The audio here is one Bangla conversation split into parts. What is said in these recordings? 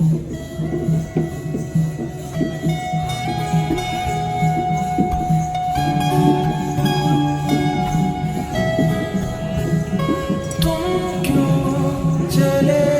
Don't you tell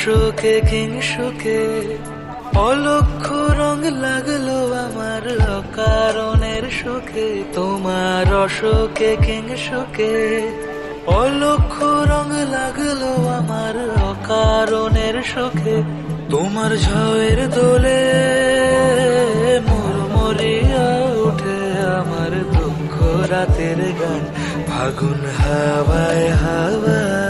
অশোকে কিংসুকে অলক্ষ রং লাগল আমার অকারণের সুখে তোমার অশোকে কিংসুকে অলক্ষ রং লাগল আমার অকারণের সুখে তোমার ঝয়ের দোলে মরিয়া উঠে আমার দুঃখ রাতের গান, ফাগুন হাওয়ায় হাওয়ায়। করেছি যে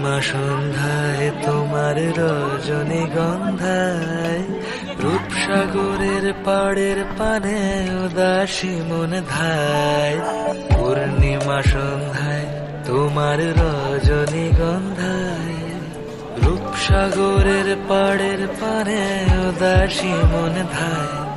পূর্ণিমা সন্ধ্যায় তোমার রজনী গন্ধায়, রূপসাগরের পাড়ের পানে উদাসী মন ধায়। পূর্ণিমা সন্ধ্যায় তোমার রজনী গন্ধায়, রূপসাগরের পাড়ের পানে উদাসী মন ধায়।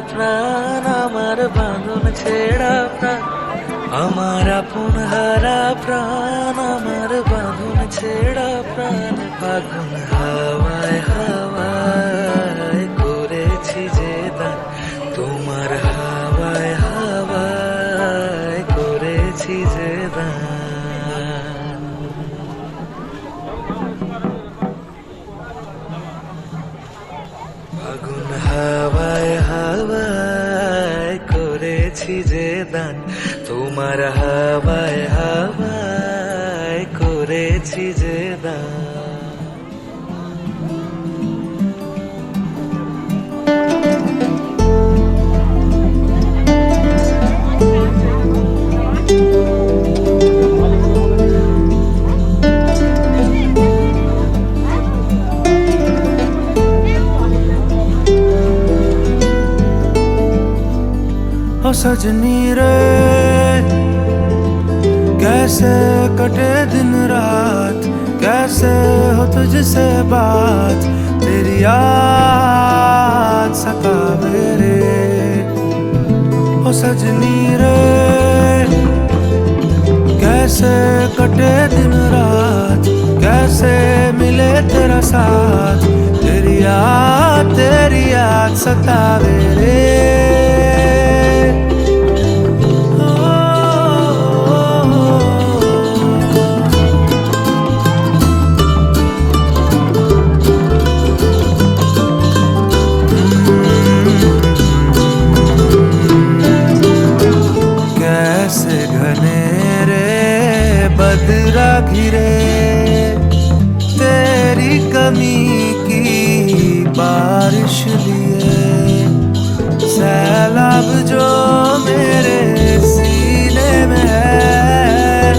প্রাণ আমার বাঁধন ছেড়া প্রাণ। আমার দান। তোমার হাওয়ায় হাওয়ায় করেছি सजनी रे, कैसे कटे दिन रात, कैसे हो तुझसे बात, तेरी याद सतावे रे। ओ सजनी रे, कैसे कटे दिन रात, कैसे मिले तेरा साथ, तेरी याद तेरी याद सतावे रे। कैसे घने रे, बदरा घिरे। तेरी कमी की बारिश लिए। सैलाब जो मेरे सीने में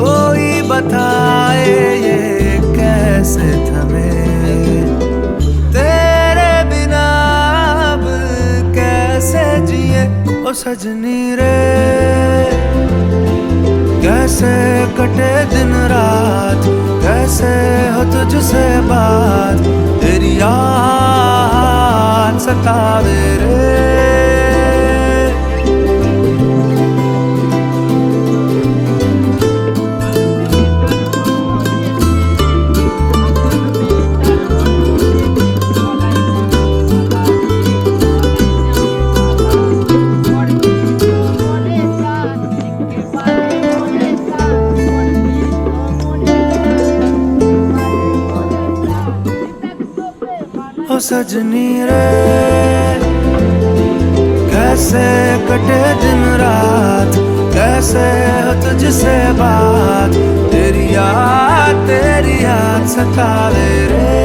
कोई बताए ये कैसे थमे। तेरे बिना अब कैसे जिए, ओ सजनी रे। कैसे कटे दिन रात कैसे हो तुझसे बात तेरी याद सतावे रे। ओ सजनी रे, कैसे कटे दिन रात, कैसे हो तुझसे बात, तेरी याद तेरी याद सतावे रे।